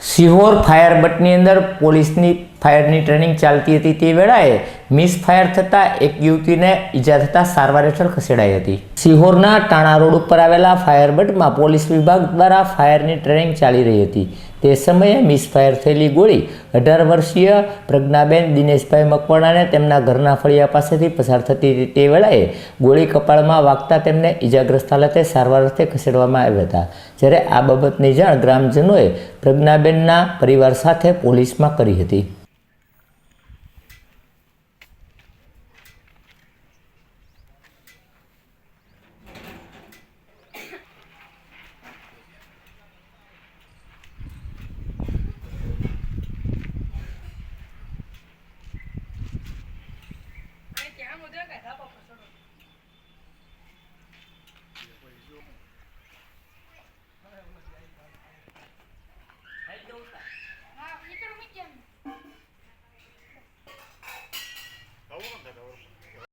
Sihor fire બટની અંદર પોલીસની ફાયરની training ચાલતી હતી તે વેળાએ મિસ ફાયર થતાં એક યુવતીને ઈજા થતાં સારવાર હેઠળ ખસેડાઈ હતી. સિહોરના ટાણા રોડ ઉપર આવેલા ફાયર બટમાં પોલીસ વિભાગ દ્વારા ફાયરની ટ્રેનિંગ ચાલી રહી હતી. તે સમયે મિસ ફાયર થયેલી ગોળી અઢાર વર્ષીય પ્રજ્ઞાબેન દિનેશભાઈ મકવાણાને તેમના ઘરના ફળિયા પાસેથી પસાર થતી હતી. તે વેળાએ ગોળી કપાળમાં વાગતા તેમને ઈજાગ્રસ્ત હાલતે સારવાર અર્થે ખસેડવામાં આવ્યા હતા. જ્યારે આ બાબતની જાણ ગ્રામજનોએ પ્રજ્ઞાબેનના પરિવાર સાથે પોલીસમાં કરી હતી. 点这干啥